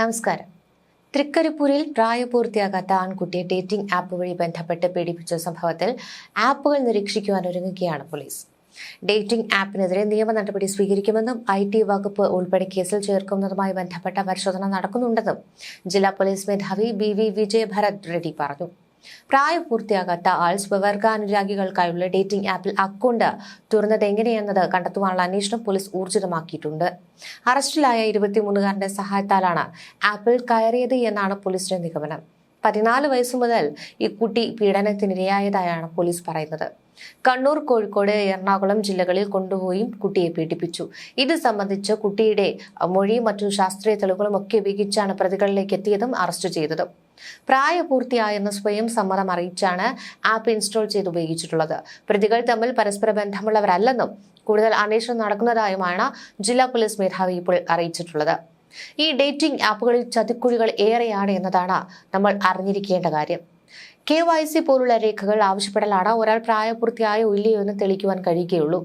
നമസ്കാരം. തൃക്കരിപ്പൂരിൽ പ്രായപൂർത്തിയാകാത്ത ആൺകുട്ടിയെ dating app വഴി ബന്ധപ്പെട്ട് പീഡിപ്പിച്ച സംഭവത്തിൽ ആപ്പുകൾ നിരീക്ഷിക്കുവാൻ ഒരുങ്ങുകയാണ് പോലീസ്. ഡേറ്റിംഗ് ആപ്പിനെതിരെ നിയമ നടപടി സ്വീകരിക്കുമെന്നും ഐ ടി വകുപ്പ് ഉൾപ്പെടെ കേസിൽ ചേർക്കുന്നതുമായി ബന്ധപ്പെട്ട പരിശോധന നടക്കുന്നുണ്ടെന്നും ജില്ലാ പോലീസ് മേധാവി ബി വി വിജയഭരത് റെഡ്ഡി പറഞ്ഞു. പ്രായപൂർത്തിയാകാത്ത ആൾ സ്വവർഗാനുരാഗികൾക്കായുള്ള ഡേറ്റിംഗ് ആപ്പിൽ അക്കൗണ്ട് തുറന്നത് എങ്ങനെയെന്നത് കണ്ടെത്തുവാനുള്ള അന്വേഷണം പോലീസ് ഊർജിതമാക്കിയിട്ടുണ്ട്. അറസ്റ്റിലായ ഇരുപത്തിമൂന്നുകാരന്റെ സഹായത്താലാണ് ആപ്പിൽ കയറിയത് എന്നാണ് പോലീസിന്റെ നിഗമനം. പതിനാല് വയസ്സു മുതൽ ഈ കുട്ടി പീഡനത്തിനിരയായതായാണ് പോലീസ് പറയുന്നത്. കണ്ണൂർ കോഴിക്കോട് എറണാകുളം ജില്ലകളിൽ കൊണ്ടുപോയി കുട്ടിയെ പീഡിപ്പിച്ചു. ഇത് സംബന്ധിച്ച് കുട്ടിയുടെ മൊഴിയും മറ്റു ശാസ്ത്രീയ തെളിവുകളും ഒക്കെ ഉപയോഗിച്ചാണ് പ്രതികളിലേക്ക് എത്തിയതും അറസ്റ്റ് ചെയ്തതും. പ്രായപൂർത്തിയായെന്ന് സ്വയം സമ്മതം അറിയിച്ചാണ് ആപ്പ് ഇൻസ്റ്റാൾ ചെയ്ത് ഉപയോഗിച്ചിട്ടുള്ളത് പ്രതികൾ തമ്മിൽ പരസ്പര ബന്ധമുള്ളവരല്ലെന്നും കൂടുതൽ അന്വേഷണം നടക്കുന്നതായുമാണ് ജില്ലാ പോലീസ് മേധാവി ഇപ്പോൾ അറിയിച്ചിട്ടുള്ളത്. ഈ ഡേറ്റിംഗ് ആപ്പുകളിൽ ചതിക്കുഴികൾ ഏറെയാണ് എന്നതാണ് നമ്മൾ അറിഞ്ഞിരിക്കേണ്ട കാര്യം. കെ വൈ സി പോലുള്ള രേഖകൾ ആവശ്യപ്പെടലാണ് ഒരാൾ പ്രായപൂർത്തിയായോ ഇല്ലയോ എന്ന് തെളിയിക്കുവാൻ കഴിയുകയുള്ളൂ.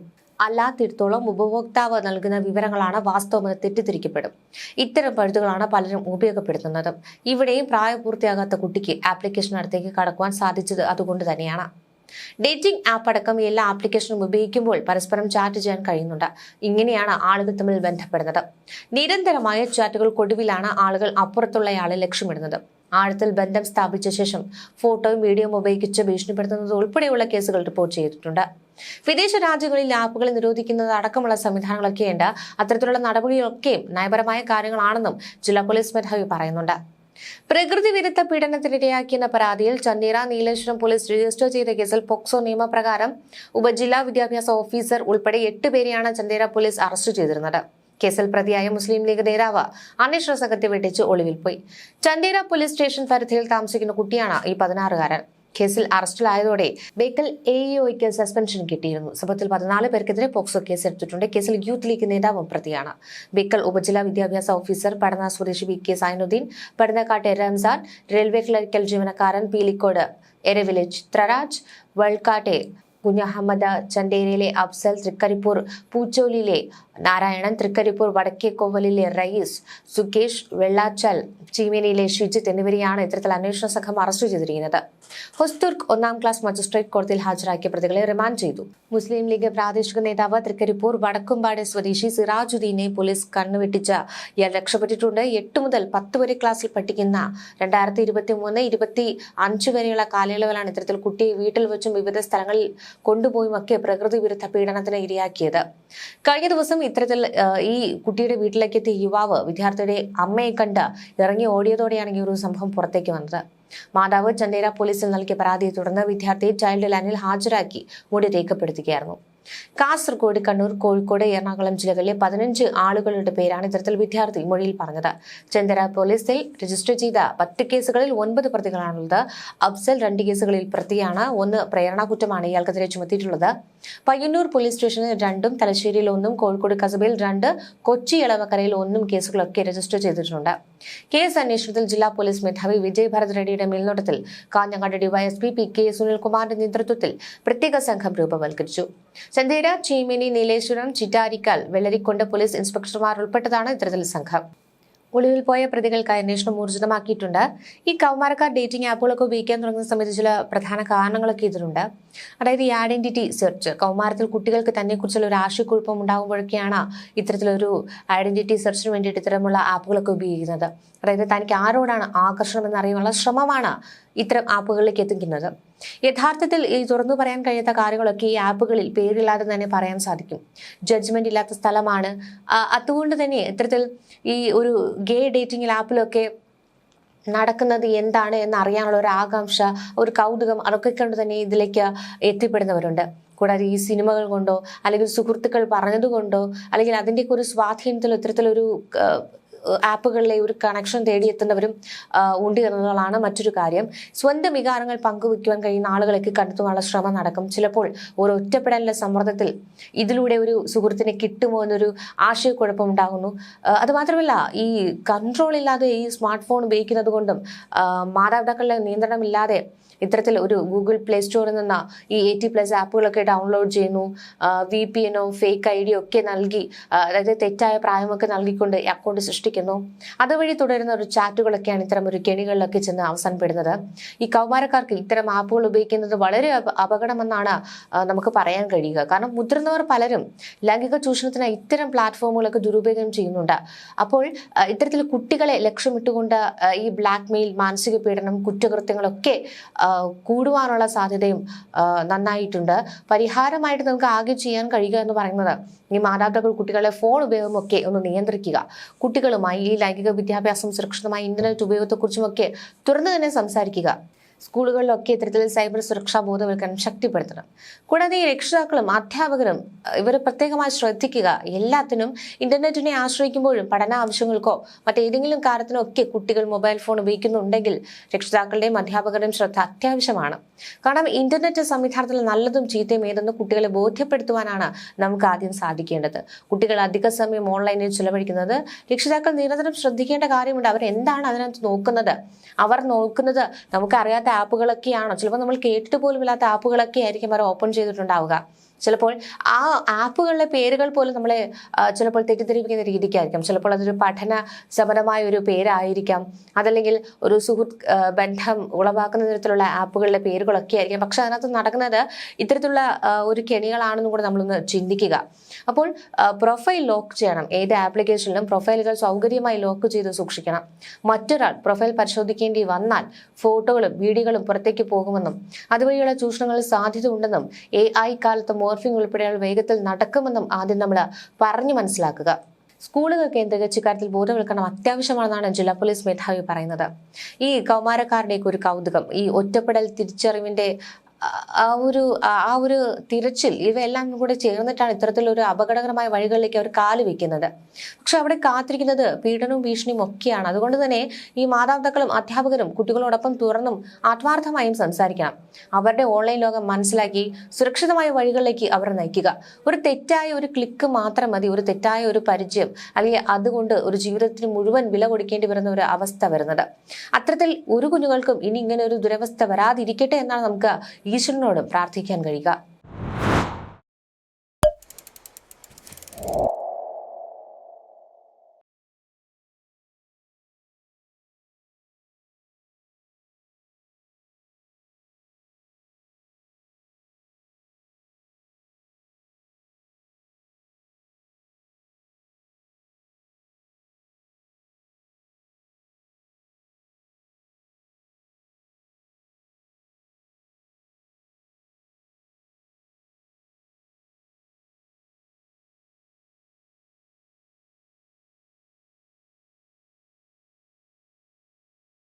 അല്ലാത്തിടത്തോളം ഉപഭോക്താവ് നൽകുന്ന വിവരങ്ങളാണ് വാസ്തവമെന്ന് തെറ്റിദ്ധരിക്കപ്പെടും. ഇത്തരം പഴുതുകളാണ് പലരും ഉപയോഗപ്പെടുത്തുന്നത്. ഇവിടെയും പ്രായപൂർത്തിയാകാത്ത കുട്ടിക്ക് ആപ്ലിക്കേഷൻ അടുത്തേക്ക് കടക്കുവാൻ സാധിച്ചത് അതുകൊണ്ട് തന്നെയാണ്. ഡേറ്റിംഗ് ആപ്പ് അടക്കം എല്ലാ ആപ്ലിക്കേഷനും ഉപയോഗിക്കുമ്പോൾ പരസ്പരം ചാറ്റ് ചെയ്യാൻ കഴിയുന്നുണ്ട്. ഇങ്ങനെയാണ് ആളുകൾ തമ്മിൽ ബന്ധപ്പെടുന്നത്. നിരന്തരമായ ചാറ്റുകൾക്കൊടുവിലാണ് ആളുകൾ അപ്പുറത്തുള്ളയാളെ ലക്ഷ്യമിടുന്നത്. ആഴത്തിൽ ബന്ധം സ്ഥാപിച്ച ശേഷം ഫോട്ടോയും വീഡിയോയും ഉപയോഗിച്ച് ഭീഷണിപ്പെടുത്തുന്നത് ഉൾപ്പെടെയുള്ള കേസുകൾ റിപ്പോർട്ട് ചെയ്തിട്ടുണ്ട്. വിദേശ രാജ്യങ്ങളിൽ ആപ്പുകളെ നിരോധിക്കുന്നത് അടക്കമുള്ള സംവിധാനങ്ങളൊക്കെയുണ്ട്. അത്തരത്തിലുള്ള നടപടികളൊക്കെയും നയപരമായ കാര്യങ്ങളാണെന്നും ജില്ലാ പോലീസ് മേധാവി പറയുന്നുണ്ട്. പ്രകൃതി വിരുദ്ധ പീഡനത്തിനിരയാക്കിയെന്ന പരാതിയിൽ ചന്നീറ നീലേശ്വരം പോലീസ് രജിസ്റ്റർ ചെയ്ത കേസിൽ പോക്സോ നിയമപ്രകാരം ഉപജില്ലാ വിദ്യാഭ്യാസ ഓഫീസർ ഉൾപ്പെടെ എട്ട് പേരെയാണ് ചന്ദേര പോലീസ് അറസ്റ്റ് ചെയ്തിരുന്നത്. കേസിൽ പ്രതിയായ മുസ്ലിം ലീഗ് നേതാവ് അന്വേഷണ സംഘത്തെ വെട്ടിച്ച് ഒളിവിൽ പോയി. ചന്ദേര പോലീസ് സ്റ്റേഷൻ പരിധിയിൽ താമസിക്കുന്ന കുട്ടിയാണ് ഈ പതിനാറുകാരൻ. കേസിൽ അറസ്റ്റിലായതോടെ ബേക്കൽ എ ഇഒയ്ക്ക് സസ്പെൻഷൻ കിട്ടിയിരുന്നു. സംഭവത്തിൽ പതിനാല് പേർക്കെതിരെ പോക്സോ കേസ് എടുത്തിട്ടുണ്ട്. കേസിൽ യൂത്ത് ലീഗ് നേതാവും പ്രതിയാണ്. ബേക്കൽ ഉപജില്ലാ വിദ്യാഭ്യാസ ഓഫീസർ പടന സ്വദേശി വി കെ സൈനുദ്ദീൻ പടനക്കാട്ടെ റംസാൻ റെയിൽവേ ക്ലറിക്കൽ ജീവനക്കാരൻ പീലിക്കോട് എരവിലെ ചിത്രരാജ് വൾക്കാട്ടെ കുഞ്ഞഹമ്മദ് ചണ്ടേരിയിലെ അഫ്സൽ തൃക്കരിപ്പൂർ പൂച്ചോലിയിലെ നാരായണൻ തൃക്കരിപ്പൂർ വടക്കേക്കോവലിലെ റയീസ് സുകേഷ് വെള്ളാച്ചൽ ചീമേനിയിലെ ഷിജിത്ത് എന്നിവരെയാണ് ഇത്തരത്തിൽ അന്വേഷണ സംഘം അറസ്റ്റ് ചെയ്തിരിക്കുന്നത്. ഹൊസ്തുർഗ് ഒന്നാം ക്ലാസ് മജിസ്ട്രേറ്റ് കോടതിയിൽ ഹാജരാക്കിയ പ്രതികളെ റിമാൻഡ് ചെയ്തു. മുസ്ലിം ലീഗ് പ്രാദേശിക നേതാവ് തൃക്കരിപ്പൂർ വടക്കുംപാട് സ്വദേശി സിറാജുദ്ദീനെ പോലീസ് കണ്ണുവെട്ടിച്ച് ഇയാൾ രക്ഷപ്പെട്ടിട്ടുണ്ട്. എട്ട് മുതൽ പത്ത് വരെ ക്ലാസ്സിൽ പഠിക്കുന്ന രണ്ടായിരത്തി ഇരുപത്തി മൂന്ന് ഇരുപത്തി അഞ്ച് വരെയുള്ള കാലയളവിലാണ് ഇത്തരത്തിൽ കുട്ടിയെ വീട്ടിൽ വെച്ചും വിവിധ സ്ഥലങ്ങളിൽ കൊണ്ടുപോയും ഒക്കെ പ്രകൃതി വിരുദ്ധ പീഡനത്തിന് ഇരയാക്കിയത്. കഴിഞ്ഞ ദിവസം ഇത്തരത്തിൽ ഈ കുട്ടിയുടെ വീട്ടിലേക്ക് എത്തിയ യുവാവ് വിദ്യാർത്ഥിയുടെ അമ്മയെ കണ്ട് ഇറങ്ങി ഓടിയതോടെയാണ് ഈ ഒരു സംഭവം പുറത്തേക്ക് വന്നത്. മാതാവ് ചന്ദേര പോലീസിൽ നൽകിയ പരാതിയെ തുടർന്ന് വിദ്യാർത്ഥിയെ ചൈൽഡ് ലൈനിൽ ഹാജരാക്കി മൊഴി രേഖപ്പെടുത്തുകയായിരുന്നു കാസർഗോഡ് കണ്ണൂർ കോഴിക്കോട് എറണാകുളം ജില്ലകളിലെ പതിനഞ്ച് ആളുകളുടെ പേരാണ് ഇത്തരത്തിൽ വിദ്യാർത്ഥി മൊഴിയിൽ പറഞ്ഞത്. ചെന്തര പോലീസിൽ രജിസ്റ്റർ ചെയ്ത പത്ത് കേസുകളിൽ ഒൻപത് പ്രതികളാണുള്ളത്. അഫ്സൽ രണ്ട് കേസുകളിൽ പ്രതിയാണ്. ഒന്ന് പ്രേരണ കുറ്റമാണ് ഇയാൾക്കെതിരെ ചുമത്തിയിട്ടുള്ളത് പയ്യന്നൂർ പോലീസ് സ്റ്റേഷനിൽ രണ്ടും തലശ്ശേരിയിൽ ഒന്നും കോഴിക്കോട് കസബയിൽ രണ്ട് കൊച്ചി ഇളവക്കരയിൽ ഒന്നും കേസുകളൊക്കെ രജിസ്റ്റർ ചെയ്തിട്ടുണ്ട്. കേസ് അന്വേഷണത്തിൽ ജില്ലാ പോലീസ് മേധാവി വിജയ് ഭരത് റെഡ്ഡിയുടെ മേൽനോട്ടത്തിൽ കാഞ്ഞങ്ങാട് ഡിവൈഎസ്പി പി കെ സുനിൽകുമാറിന്റെ നേതൃത്വത്തിൽ പ്രത്യേക സംഘം രൂപവൽക്കരിച്ചു. ചന്ദേര ചീമിനി നീലേശ്വരം ചിറ്റാരിക്കാൽ വെള്ളരിക്കൊണ്ട് പോലീസ് ഇൻസ്പെക്ടർമാർ ഉൾപ്പെട്ടതാണ് ഇത്തരത്തിൽ സംഘം. ഒളിവിൽ പോയ പ്രതികൾക്കായി അന്വേഷണം ഊർജിതമാക്കിയിട്ടുണ്ട്. ഈ കൗമാരക്കാർ ഡേറ്റിംഗ് ആപ്പുകളൊക്കെ ഉപയോഗിക്കാൻ തുടങ്ങുന്ന സമയത്ത് ചില പ്രധാന കാരണങ്ങളൊക്കെ ഇതിലുണ്ട്. അതായത് ഈ ഐഡന്റിറ്റി സെർച്ച് കൗമാരത്തിൽ കുട്ടികൾക്ക് തന്നെക്കുറിച്ചുള്ള ഒരു ആശയക്കുഴപ്പം ഉണ്ടാകുമ്പോഴൊക്കെയാണ് ഇത്തരത്തിലൊരു ഐഡന്റിറ്റി സെർച്ചിന് വേണ്ടിയിട്ട് ഇത്തരമുള്ള ആപ്പുകളൊക്കെ ഉപയോഗിക്കുന്നത്. അതായത് തനിക്ക് ആരോടാണ് ആകർഷണം എന്നറിയാനുള്ള ശ്രമമാണ് ഇത്തരം ആപ്പുകളിലേക്ക് എത്തിക്കുന്നത്. യഥാർത്ഥത്തിൽ ഈ തുറന്നു പറയാൻ കഴിയാത്ത കാര്യങ്ങളൊക്കെ ഈ ആപ്പുകളിൽ പേരില്ലാതെ തന്നെ പറയാൻ സാധിക്കും. ജഡ്ജ്മെന്റ് ഇല്ലാത്ത സ്ഥലമാണ്. അതുകൊണ്ട് തന്നെ ഇത്തരത്തിൽ ഈ ഒരു ഗേ ഡേറ്റിംഗിൽ ആപ്പിലൊക്കെ നടക്കുന്നത് എന്താണ് എന്ന് അറിയാനുള്ള ഒരു ആകാംക്ഷ ഒരു കൗതുകം അതൊക്കെ കൊണ്ട് തന്നെ ഇതിലേക്ക് എത്തിപ്പെടുന്നവരുണ്ട്. കൂടാതെ ഈ സിനിമകൾ കൊണ്ടോ അല്ലെങ്കിൽ സുഹൃത്തുക്കൾ പറഞ്ഞതുകൊണ്ടോ അല്ലെങ്കിൽ അതിന്റെയൊക്കെ ഒരു സ്വാധീനത്തിലോ ഇത്തരത്തിലൊരു ആപ്പുകളിലെ ഒരു കണക്ഷൻ തേടിയെത്തുന്നവരും ഉണ്ട് എന്നുള്ളതാണ് മറ്റൊരു കാര്യം. സ്വന്തം വികാരങ്ങൾ പങ്കുവയ്ക്കുവാൻ കഴിയുന്ന ആളുകളൊക്കെ കണ്ടെത്തുവാനുള്ള ശ്രമം നടക്കും. ചിലപ്പോൾ ഒരു ഒറ്റപ്പെടലിന്റെ സമ്മർദ്ദത്തിൽ ഇതിലൂടെ ഒരു സുഹൃത്തിനെ കിട്ടുമോ എന്നൊരു ആശയക്കുഴപ്പം ഉണ്ടാകുന്നു. അതുമാത്രമല്ല ഈ കൺട്രോൾ ഇല്ലാതെ ഈ സ്മാർട്ട് ഫോൺ ഉപയോഗിക്കുന്നത് കൊണ്ടും മാതാപിതാക്കളുടെ നിയന്ത്രണമില്ലാതെ ഇത്തരത്തിൽ ഒരു ഗൂഗിൾ പ്ലേ സ്റ്റോറിൽ നിന്ന് ഈ എയ്റ്റി പ്ലസ് ആപ്പുകളൊക്കെ ഡൗൺലോഡ് ചെയ്യുന്നു. വി പി എനോ ഫേക്ക് ഐ ഡിയോ ഒക്കെ നൽകി അതായത് തെറ്റായ പ്രായമൊക്കെ നൽകിക്കൊണ്ട് അക്കൗണ്ട് സൃഷ്ടിക്കുന്നു നിരീക്ഷിക്കുന്നു അതുവഴി തുടരുന്ന ഒരു ചാറ്റുകളൊക്കെയാണ് ഇത്തരം ഒരു കെണികളിലൊക്കെ ചെന്ന് അവസാനപ്പെടുന്നത്. ഈ കൗമാരക്കാർക്ക് ഇത്തരം ആപ്പുകൾ ഉപയോഗിക്കുന്നത് വളരെ അപകടമെന്നാണ് നമുക്ക് പറയാൻ കഴിയുക. കാരണം മുതിർന്നവർ പലരും ലൈംഗിക ചൂഷണത്തിനായി ഇത്തരം പ്ലാറ്റ്ഫോമുകളൊക്കെ ദുരുപയോഗം ചെയ്യുന്നുണ്ട്. അപ്പോൾ ഇത്തരത്തിൽ കുട്ടികളെ ലക്ഷ്യമിട്ടുകൊണ്ട് ഈ ബ്ലാക്ക് മെയിൽ മാനസിക പീഡനം കുറ്റകൃത്യങ്ങളൊക്കെ കൂടുവാനുള്ള സാധ്യതയും നന്നായിട്ടുണ്ട്. പരിഹാരമായിട്ട് നമുക്ക് ആകെ ചെയ്യാൻ കഴിയുക എന്ന് പറയുന്നത് ഈ മാതാപിതാക്കൾ കുട്ടികളെ ഫോൺ ഉപയോഗമൊക്കെ ഒന്ന് നിയന്ത്രിക്കുക. കുട്ടികളുമായി ഈ ലൈംഗിക വിദ്യാഭ്യാസം സുരക്ഷിതമായ ഇന്റർനെറ്റ് ഉപയോഗത്തെക്കുറിച്ചുമൊക്കെ തുറന്നു തന്നെ സംസാരിക്കുക. സ്കൂളുകളിലൊക്കെ ഇത്തരത്തിൽ സൈബർ സുരക്ഷാ ബോധവൽക്കരണം ശക്തിപ്പെടുത്തണം. കൂടാതെ ഈ രക്ഷിതാക്കളും അധ്യാപകരും ഇവർ പ്രത്യേകമായി ശ്രദ്ധിക്കുക. എല്ലാത്തിനും ഇന്റർനെറ്റിനെ ആശ്രയിക്കുമ്പോഴും പഠന ആവശ്യങ്ങൾക്കോ മറ്റേതെങ്കിലും കാര്യത്തിനോ ഒക്കെ കുട്ടികൾ മൊബൈൽ ഫോൺ ഉപയോഗിക്കുന്നുണ്ടെങ്കിൽ രക്ഷിതാക്കളുടെയും അധ്യാപകരുടെയും ശ്രദ്ധ അത്യാവശ്യമാണ്. കാരണം ഇന്റർനെറ്റ് സംവിധാനത്തിൽ നല്ലതും ചീത്തയും ഏതെന്ന് കുട്ടികളെ ബോധ്യപ്പെടുത്തുവാനാണ് നമുക്ക് ആദ്യം സാധിക്കേണ്ടത്. കുട്ടികൾ അധിക സമയം ഓൺലൈനിൽ ചിലവഴിക്കുന്നത് രക്ഷിതാക്കൾ നിരന്തരം ശ്രദ്ധിക്കേണ്ട കാര്യമുണ്ട്. അവർ എന്താണ് അതിനകത്ത് നോക്കുന്നത്? അവർ നോക്കുന്നത് നമുക്കറിയാത്ത ആപ്പുകളൊക്കെയാണോ? ചിലപ്പോൾ നമ്മൾ കേട്ടിട്ട് പോലും ഇല്ലാത്ത ആപ്പുകളൊക്കെ ആയിരിക്കും അവർ ഓപ്പൺ ചെയ്തിട്ടുണ്ടാവുക. ചിലപ്പോൾ ആ ആപ്പുകളിലെ പേരുകൾ പോലും നമ്മളെ ചിലപ്പോൾ തെറ്റിദ്ധരിപ്പിക്കുന്ന രീതിക്കായിരിക്കും. ചിലപ്പോൾ അതൊരു പഠന സമരമായ ഒരു പേരായിരിക്കാം. അതല്ലെങ്കിൽ ഒരു സുഹൃത്ത് ബന്ധം ഉളവാക്കുന്ന തരത്തിലുള്ള ആപ്പുകളുടെ പേരുകളൊക്കെ ആയിരിക്കും. പക്ഷെ അതിനകത്ത് നടക്കുന്നത് ഇത്തരത്തിലുള്ള ഒരു കെണികളാണെന്നും കൂടെ നമ്മളൊന്ന് ചിന്തിക്കുക. അപ്പോൾ പ്രൊഫൈൽ ലോക്ക് ചെയ്യണം. ഏത് ആപ്ലിക്കേഷനിലും പ്രൊഫൈലുകൾ സൗകര്യമായി ലോക്ക് ചെയ്ത് സൂക്ഷിക്കണം. മറ്റൊരാൾ പ്രൊഫൈൽ പരിശോധിക്കേണ്ടി വന്നാൽ ഫോട്ടോകളും വീഡിയോകളും പുറത്തേക്ക് പോകുമെന്നും അതുവഴിയുള്ള ചൂഷണങ്ങൾ സാധ്യത ഉണ്ടെന്നും എ ഐ കാലത്ത് മോർഫിംഗ് ഉൾപ്പെടെയുള്ള വേഗത്തിൽ നടക്കുമെന്നും ആദ്യം നമ്മൾ പറഞ്ഞു മനസ്സിലാക്കുക. സ്കൂളുകൾ കേന്ദ്രീകരിച്ച് ഇക്കാര്യത്തിൽ ബോധവൽക്കരണം അത്യാവശ്യമാണെന്നാണ് ജില്ലാ പോലീസ് മേധാവി പറയുന്നത്. ഈ കൗമാരക്കാരുടെയൊക്കെ ഒരു കൗതുകം ഈ ഒറ്റപ്പെടൽ തിരിച്ചറിവിന്റെ ആ- ഒരു ആ- ആ ഒരു തിരച്ചിൽ ഇവയെല്ലാം കൂടെ ചേർന്നിട്ടാണ് ഇത്തരത്തിലൊരു അപകടകരമായ വഴികളിലേക്ക് അവർ കാൽ വെക്കുന്നത് പക്ഷെ അവിടെ കാത്തിരിക്കുന്നത് പീഡനവും ഭീഷണിയും ഒക്കെയാണ്. അതുകൊണ്ട് തന്നെ ഈ മാതാപിതാക്കളും അധ്യാപകരും കുട്ടികളോടൊപ്പം തുറന്നും ആത്മാർത്ഥമായും സംസാരിക്കണം. അവരുടെ ഓൺലൈൻ ലോകം മനസ്സിലാക്കി സുരക്ഷിതമായ വഴികളിലേക്ക് അവർ നയിക്കുക. ഒരു തെറ്റായ ഒരു ക്ലിക്ക് മാത്രം മതി ഒരു തെറ്റായ ഒരു പരിചയം അല്ലെങ്കിൽ അതുകൊണ്ട് ഒരു ജീവിതത്തിന് മുഴുവൻ വില കൊടുക്കേണ്ടി വരുന്ന ഒരു അവസ്ഥ വരുന്നത്. അത്തരത്തിൽ ഒരു കുഞ്ഞുങ്ങൾക്കും ഇനി ഇങ്ങനെ ഒരു ദുരവസ്ഥ വരാതിരിക്കട്ടെ എന്നാണ് നമുക്ക് ഈശ്വരനോട് പ്രാർത്ഥിക്കാൻ കഴിയുക.